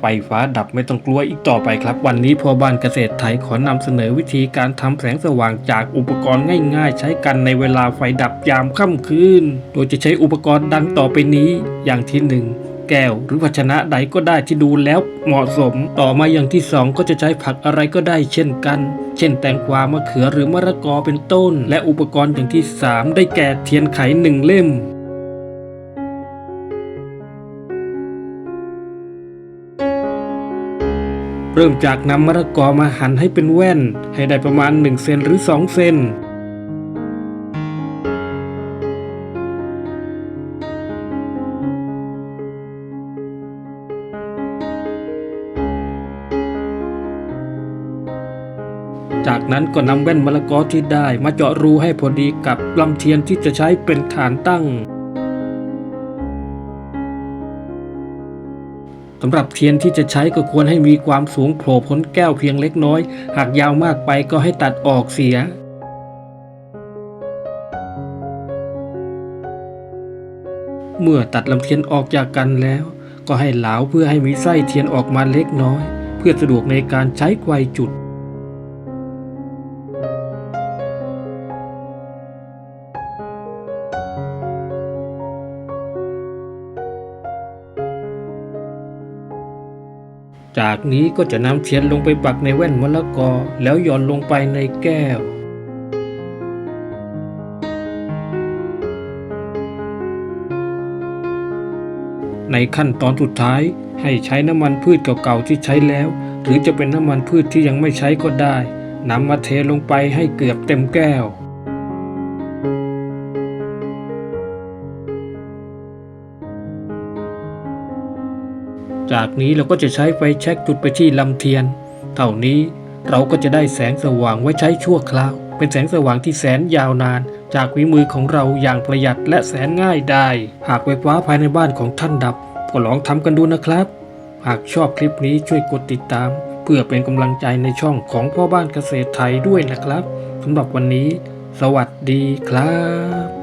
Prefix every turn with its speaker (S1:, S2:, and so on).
S1: ไฟฟ้าดับไม่ต้องกลัวอีกต่อไปครับ วันนี้พ่อบ้านเกษตรไทยขอนำเสนอวิธีการทำแสงสว่างจากอุปกรณ์ง่ายๆ ใช้กันในเวลาไฟดับยามค่ำคืน โดยจะใช้อุปกรณ์ดังต่อไปนี้อย่างที่หนึ่งแก้วหรือภาชนะใดก็ได้ที่ดูแล้วเหมาะสม ต่อมาอย่างที่สองก็จะใช้ผักอะไรก็ได้เช่นกัน เช่นแตงกวามะเขือหรือมะละกอเป็นต้น และอุปกรณ์อย่างที่สามได้แก่เทียนไขหนึ่งเล่ม เริ่มจากนำมะละกอมาหั่นให้เป็นแว่น ให้ได้ประมาณ 1 เซนหรือ 2 เซนจากนั้นก็นำแว่นมะละกอที่ได้มาเจาะรูให้พอดีกับลำเทียนที่จะใช้เป็นฐานตั้ง สำหรับเทียนที่จะใช้ก็ควรให้มีความสูงโผล่พ้นแก้วเพียงเล็กน้อย หากยาวมากไปก็ให้ตัดออกเสียเมื่อตัดลำเทียนออกจากกันแล้ว ก็ให้เหลาเพื่อให้มีไส้เทียนออกมาเล็กน้อย เพื่อสะดวกในการใช้ไกวจุด จากนี้ก็จะนำเทียนลงไปปักในแว่นมะละกอ แล้วหย่อนลงไปในแก้ว ในขั้นตอนสุดท้ายให้ใช้น้ำมันพืชเก่าๆที่ใช้แล้ว หรือจะเป็นน้ำมันพืชที่ยังไม่ใช้ก็ได้นำมาเทลงไปให้เกือบเต็มแก้ว จากนี้เราก็จะใช้ไฟแช็กจุดไปที่ลำเทียน เท่านี้เราก็จะได้แสงสว่างไว้ใช้ชั่วคราว เป็นแสงสว่างที่แสนยาวนาน จากวิมือของเราอย่างประหยัดและแสนง่ายได้ หากไฟฟ้าภายในบ้านของท่านดับ ก็ลองทำกันดูนะครับ หากชอบคลิปนี้ช่วยกดติดตาม เพื่อเป็นกำลังใจในช่องของพ่อบ้านเกษตรไทยด้วยนะครับสำหรับวันนี้ สวัสดีครับ